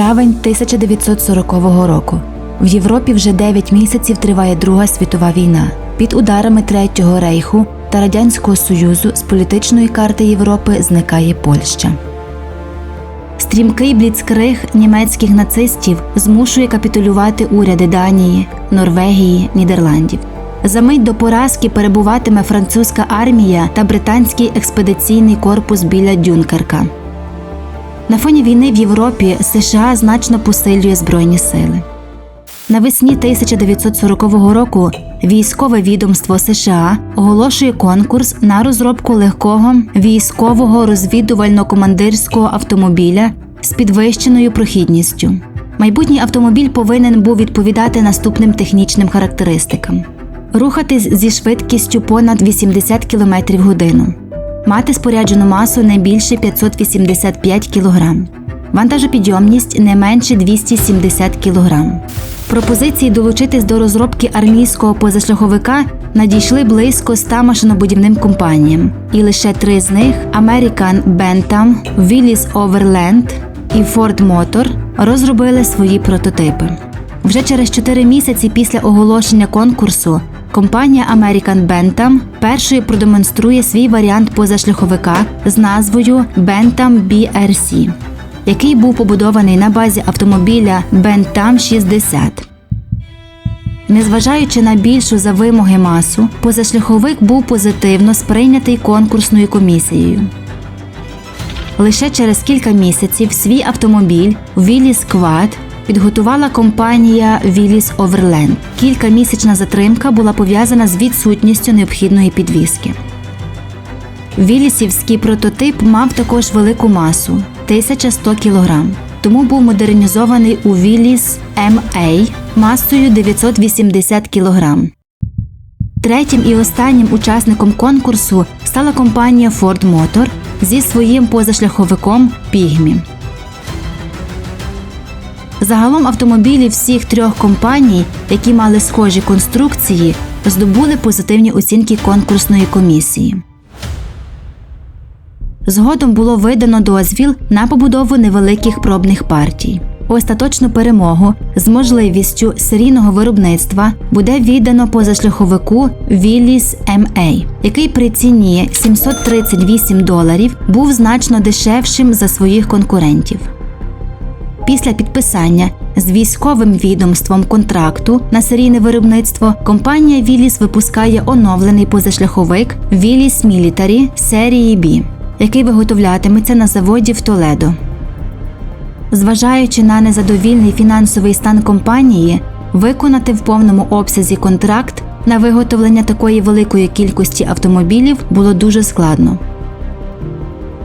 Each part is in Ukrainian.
Травень 1940 року. В Європі вже 9 місяців триває Друга світова війна. Під ударами Третього рейху та Радянського Союзу з політичної карти Європи зникає Польща. Стрімкий бліцкриг німецьких нацистів змушує капітулювати уряди Данії, Норвегії, Нідерландів. За мить до поразки перебуватиме французька армія та британський експедиційний корпус біля Дюнкерка. На фоні війни в Європі США значно посилює збройні сили. Навесні 1940 року військове відомство США оголошує конкурс на розробку легкого військового розвідувально-командирського автомобіля з підвищеною прохідністю. Майбутній автомобіль повинен був відповідати наступним технічним характеристикам: рухатись зі швидкістю понад 80 км годину, мати споряджену масу не більше 585 кг, вантажопідйомність не менше 270 кг. Пропозиції долучитись до розробки армійського позашляховика надійшли близько 100 машинобудівним компаніям, і лише три з них American Bentham, Willis Overland і Ford Motor розробили свої прототипи. Вже через 4 місяці після оголошення конкурсу компанія American Bentham першою продемонструє свій варіант позашляховика з назвою Bentham BRC який був побудований на базі автомобіля Bentham 60. Незважаючи на більшу за вимоги масу, позашляховик був позитивно сприйнятий конкурсною комісією. Лише через кілька місяців свій автомобіль Willys Quad підготувала компанія Willys Overland. Кількамісячна затримка була пов'язана з відсутністю необхідної підвіски. Вілісівський прототип мав також велику масу 1100 кг, тому був модернізований у Віліс MA масою 980 кг. Третім і останнім учасником конкурсу стала компанія Ford Motor зі своїм позашляховиком Pygmy. Загалом автомобілі всіх трьох компаній, які мали схожі конструкції, здобули позитивні оцінки конкурсної комісії. Згодом було видано дозвіл на побудову невеликих пробних партій. Остаточну перемогу з можливістю серійного виробництва буде віддано позашляховику Willys MA, який при ціні 738 доларів був значно дешевшим за своїх конкурентів. Після підписання з військовим відомством контракту на серійне виробництво компанія Willys випускає оновлений позашляховик Willys Military серії B який виготовлятиметься на заводі в Толедо. Зважаючи на незадовільний фінансовий стан компанії, виконати в повному обсязі контракт на виготовлення такої великої кількості автомобілів було дуже складно.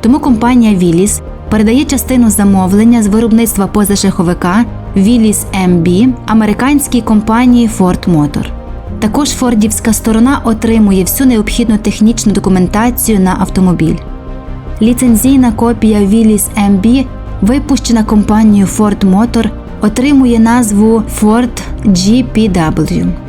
Тому компанія Willys передає частину замовлення з виробництва позашляховика Willys MB американській компанії Ford Motor. Також фордівська сторона отримує всю необхідну технічну документацію на автомобіль. Ліцензійна копія Willys MB, випущена компанією Ford Motor, отримує назву Ford GPW.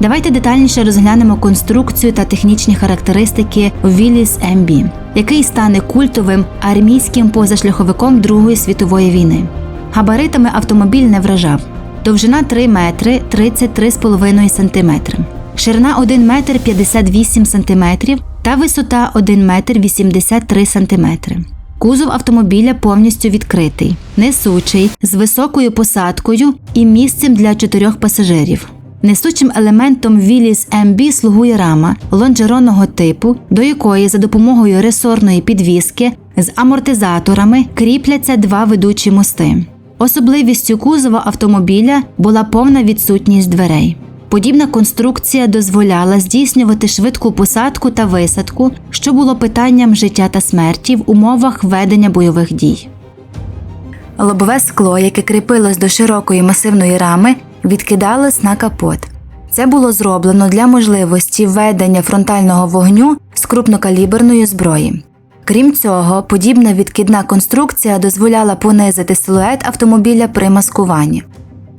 Давайте детальніше розглянемо конструкцію та технічні характеристики Willys MB, який стане культовим армійським позашляховиком Другої світової війни. Габаритами автомобіль не вражав. Довжина 3 метри 33,5 см, ширина 1 метр 58 см та висота 1 метр 83 сантиметри. Кузов автомобіля повністю відкритий, несучий, з високою посадкою і місцем для чотирьох пасажирів. Несучим елементом Willys MB слугує рама лонжеронного типу, до якої за допомогою ресорної підвіски з амортизаторами кріпляться два ведучі мости. Особливістю кузова автомобіля була повна відсутність дверей. Подібна конструкція дозволяла здійснювати швидку посадку та висадку, що було питанням життя та смерті в умовах ведення бойових дій. Лобове скло, яке кріпилось до широкої масивної рами, відкидалось на капот. Це було зроблено для можливості ведення фронтального вогню з крупнокаліберної зброї. Крім цього, подібна відкидна конструкція дозволяла понизити силует автомобіля при маскуванні.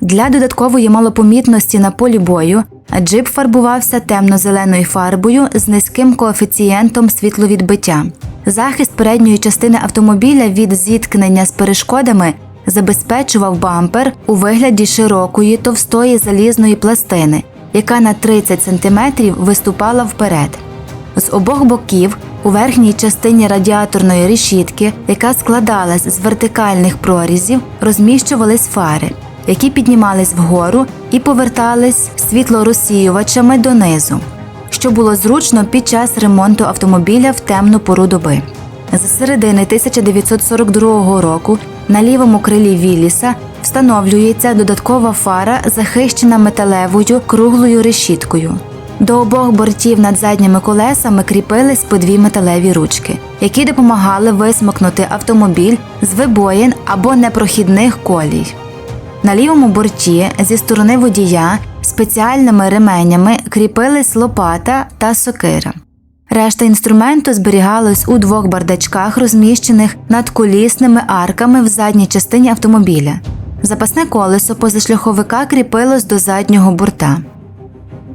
Для додаткової малопомітності на полі бою джип фарбувався темно-зеленою фарбою з низьким коефіцієнтом світловідбиття. Захист передньої частини автомобіля від зіткнення з перешкодами забезпечував бампер у вигляді широкої товстої залізної пластини, яка на 30 см виступала вперед. З обох боків у верхній частині радіаторної решітки, яка складалась з вертикальних прорізів, розміщувались фари, які піднімались вгору і повертались світлорозсіювачами донизу, що було зручно під час ремонту автомобіля в темну пору доби. З середини 1942 року на лівому крилі Вілліса встановлюється додаткова фара, захищена металевою круглою решіткою. До обох бортів над задніми колесами кріпились по дві металеві ручки, які допомагали висмокнути автомобіль з вибоїн або непрохідних колій. На лівому борті зі сторони водія спеціальними ременями кріпились лопата та сокира. Решта інструменту зберігалась у двох бардачках, розміщених над колісними арками в задній частині автомобіля. Запасне колесо позашляховика кріпилось до заднього борта.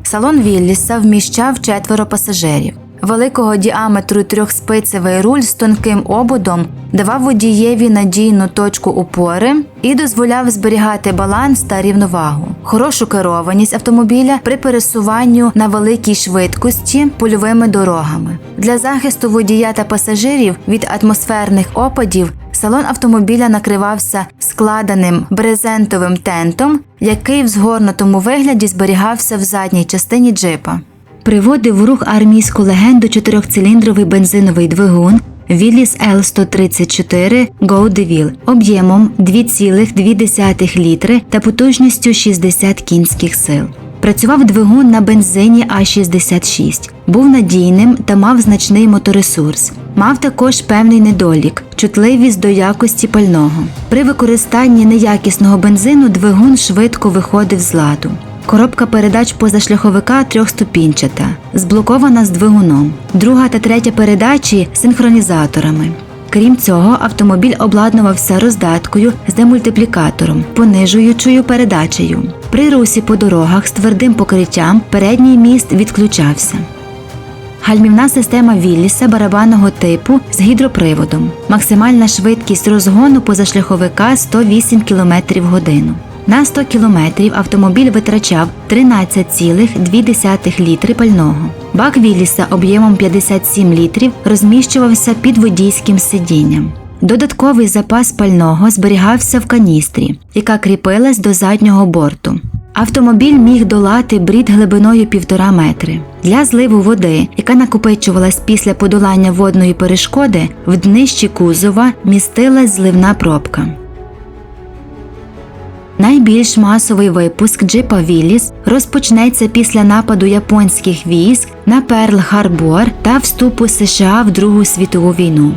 Салон Вілліса вміщав четверо пасажирів. Великого діаметру трьохспицевий руль з тонким ободом давав водієві надійну точку опори і дозволяв зберігати баланс та рівновагу, хорошу керованість автомобіля при пересуванню на великій швидкості польовими дорогами. Для захисту водія та пасажирів від атмосферних опадів салон автомобіля накривався складеним брезентовим тентом, який в згорнутому вигляді зберігався в задній частині джипа. Приводив в рух армійську легенду чотирьохциліндровий бензиновий двигун Willys L134 Go DeVille об'ємом 2,2 літри та потужністю 60 кінських сил. Працював двигун на бензині А66, був надійним та мав значний моторесурс. Мав також певний недолік чутливість до якості пального. При використанні неякісного бензину двигун швидко виходив з ладу. Коробка передач позашляховика трьохступінчата, зблокована з двигуном. Друга та третя передачі синхронізаторами. Крім цього, автомобіль обладнувався роздаткою з демультиплікатором, понижуючою передачею. При русі по дорогах з твердим покриттям передній міст відключався. Гальмівна система Вілліса барабанного типу з гідроприводом. Максимальна швидкість розгону позашляховика 108 км в годину. На 100 кілометрів автомобіль витрачав 13,2 літри пального. Бак Вілліса об'ємом 57 літрів розміщувався під водійським сидінням. Додатковий запас пального зберігався в каністрі, яка кріпилась до заднього борту. Автомобіль міг долати брід глибиною півтора метри. Для зливу води, яка накопичувалась після подолання водної перешкоди, в днищі кузова містилась зливна пробка. Найбільш масовий випуск джипа Вілліс розпочнеться після нападу японських військ на Перл-Харбор та вступу США в Другу світову війну.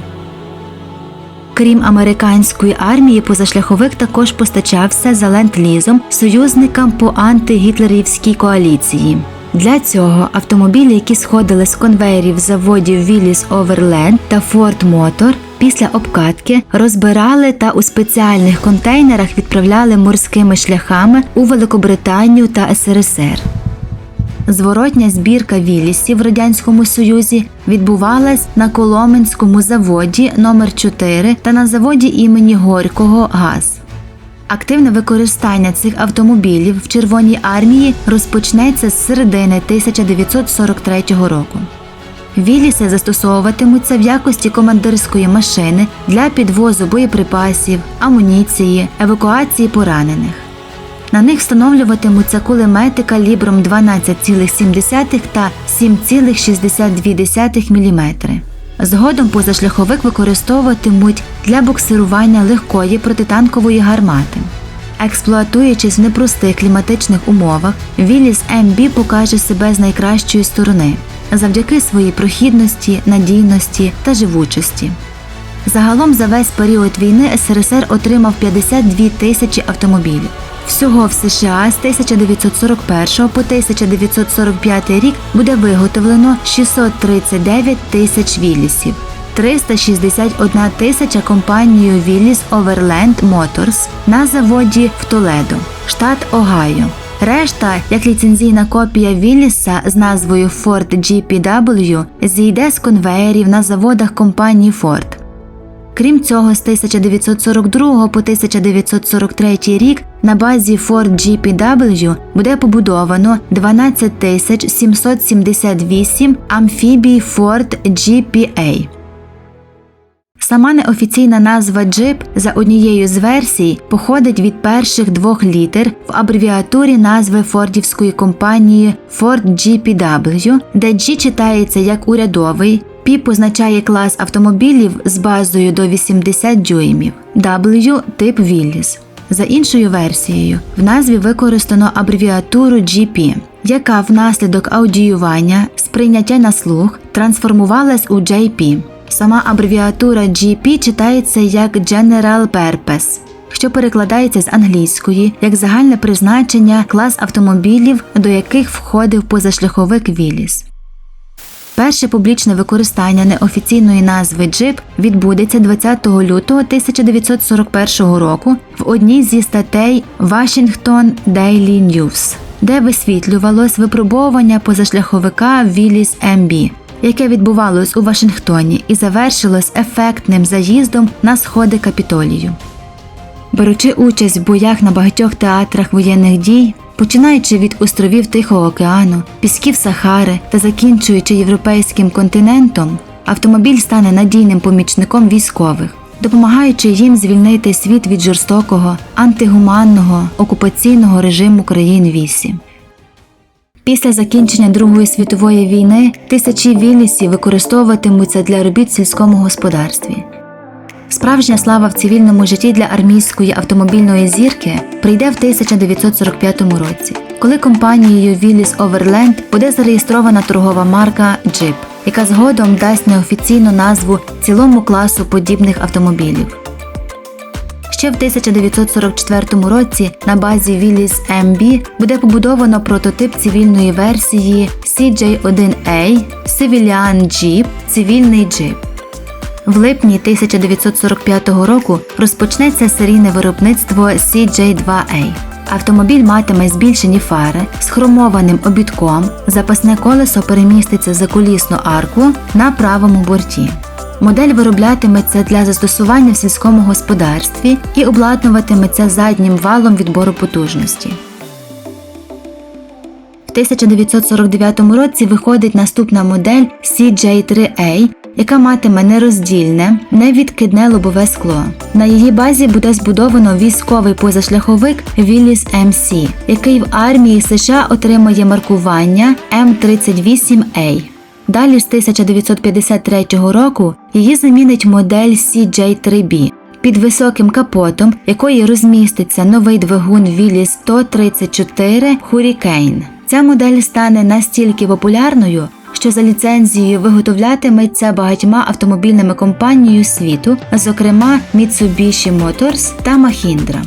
Крім американської армії, позашляховик також постачався за ленд-лізом союзникам по антигітлерівській коаліції. Для цього автомобілі, які сходили з конвеєрів заводів Willys Overland та Ford Motor, після обкатки розбирали та у спеціальних контейнерах відправляли морськими шляхами у Великобританію та СРСР. Зворотня збірка Віллісів в Радянському Союзі відбувалась на Коломенському заводі номер 4 та на заводі імені Горького ГАЗ. Активне використання цих автомобілів в Червоній армії розпочнеться з середини 1943 року. Віліси застосовуватимуться в якості командирської машини для підвозу боєприпасів, амуніції, евакуації поранених. На них встановлюватимуться кулемети калібром 12,7 та 7,62 мм. Згодом позашляховик використовуватимуть для буксирування легкої протитанкової гармати. Експлуатуючись в непростих кліматичних умовах, Віліс МБ покаже себе з найкращої сторони завдяки своїй прохідності, надійності та живучості. Загалом за весь період війни СРСР отримав 52 тисячі автомобілів. Всього в США з 1941 по 1945 рік буде виготовлено 639 тисяч віллісів, 361 тисяча компанією Willis Overland Motors на заводі в Толедо, штат Огайо. Решта, як ліцензійна копія Вілліса з назвою Ford GPW, зійде з конвеєрів на заводах компанії Ford. Крім цього, з 1942 по 1943 рік на базі Ford GPW буде побудовано 12 778 амфібій Ford GPA. Сама неофіційна назва джип за однією з версій походить від перших двох літер в абревіатурі назви фордівської компанії Ford GPW, де G читається як урядовий, P позначає клас автомобілів з базою до 80 дюймів, W – тип Willys. За іншою версією, в назві використано абревіатуру GP, яка внаслідок аудіювання, сприйняття на слух трансформувалась у JP. Сама абревіатура GP читається як General Purpose, що перекладається з англійської як загальне призначення клас автомобілів, до яких входив позашляховик Віліс. Перше публічне використання неофіційної назви джип відбудеться 20 лютого 1941 року в одній зі статей Washington Daily News, де висвітлювалось випробовування позашляховика Віліс МБ, яке відбувалось у Вашингтоні і завершилось ефектним заїздом на сходи Капітолію. Беручи участь в боях на багатьох театрах воєнних дій, починаючи від островів Тихого океану, пісків Сахари та закінчуючи європейським континентом, автомобіль стане надійним помічником військових, допомагаючи їм звільнити світ від жорстокого, антигуманного окупаційного режиму країн вісі. Після закінчення Другої світової війни тисячі вілісів використовуватимуться для робіт в сільському господарстві. Справжня слава в цивільному житті для армійської автомобільної зірки прийде в 1945 році, коли компанією Willys Overland буде зареєстрована торгова марка Jeep, яка згодом дасть неофіційну назву цілому класу подібних автомобілів. Ще в 1944 році на базі Willys MB буде побудовано прототип цивільної версії CJ1A Civilian Jeep цивільний джип. В липні 1945 року розпочнеться серійне виробництво CJ2A. Автомобіль матиме збільшені фари з хромованим обідком, запасне колесо переміститься за колісну арку на правому борті. Модель вироблятиметься для застосування в сільському господарстві і обладнуватиметься заднім валом відбору потужності. В 1949 році виходить наступна модель CJ3A, яка матиме нероздільне, невідкидне лобове скло. На її базі буде збудовано військовий позашляховик Willys MC, який в армії США отримує маркування М38A. Далі з 1953 року її замінить модель CJ3B під високим капотом, якої розміститься новий двигун Willys 134 Hurricane. Ця модель стане настільки популярною, що за ліцензією виготовлятиметься багатьма автомобільними компанією світу, зокрема Mitsubishi Motors та Mahindra.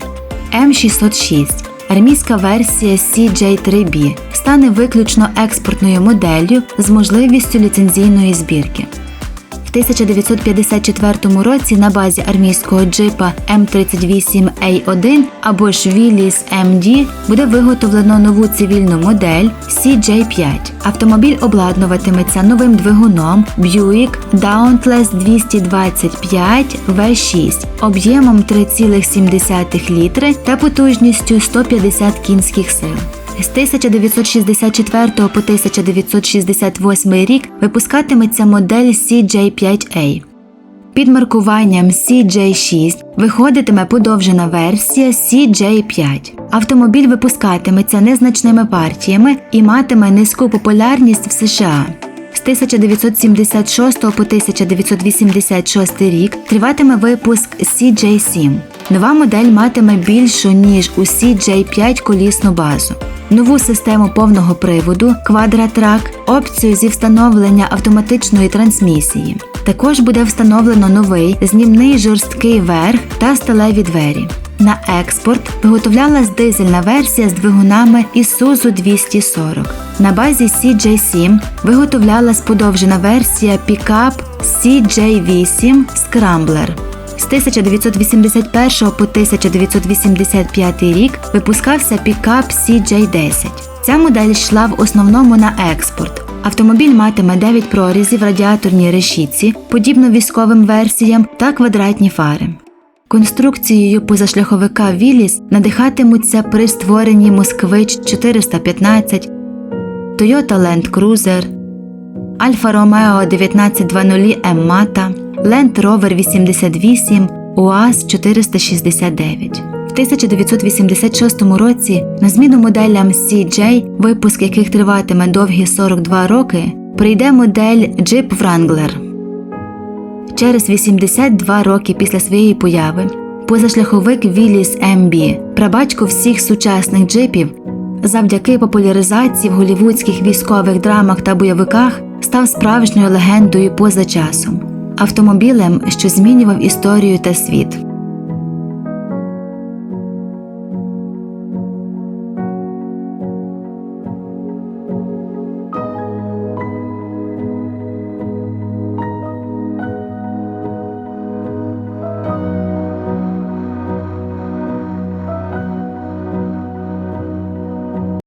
М606 армійська версія CJ3B стане виключно експортною моделлю з можливістю ліцензійної збірки. В 1954 році на базі армійського джипа М38A1 або ж Willys MD буде виготовлено нову цивільну модель CJ5. Автомобіль обладнуватиметься новим двигуном Buick Dauntless 225 V6 об'ємом 3,7 літри та потужністю 150 кінських сил. З 1964 по 1968 рік випускатиметься модель CJ5A. Під маркуванням CJ6 виходитиме подовжена версія CJ5. Автомобіль випускатиметься незначними партіями і матиме низьку популярність в США. З 1976 по 1986 рік триватиме випуск CJ7. Нова модель матиме більшу ніж у CJ5 колісну базу. Нову систему повного приводу, квадратрак, опцію зі встановлення автоматичної трансмісії. Також буде встановлено новий знімний жорсткий верх та сталеві двері. На експорт виготовлялась дизельна версія з двигунами Isuzu 240. На базі CJ7 виготовлялась подовжена версія пікап CJ8 Scrambler. З 1981 по 1985 рік випускався пікап CJ10. Ця модель йшла в основному на експорт, Автомобіль матиме 9 прорізів радіаторній решітці, подібно військовим версіям та квадратні фари. Конструкцією позашляховика Віліс надихатимуться при створенні Москвич 415, Toyota Land Cruiser, Alfa Romeo 1920 M Mata, Land Rover 88, УАЗ 469. В 1986 році на зміну моделям CJ, випуск яких триватиме довгі 42 роки, прийде модель Jeep Wrangler. Через 82 роки після своєї появи позашляховик Віліс МБ, прабатько всіх сучасних джипів, завдяки популяризації в голівудських військових драмах та бойовиках став справжньою легендою поза часом, автомобілем, що змінював історію та світ.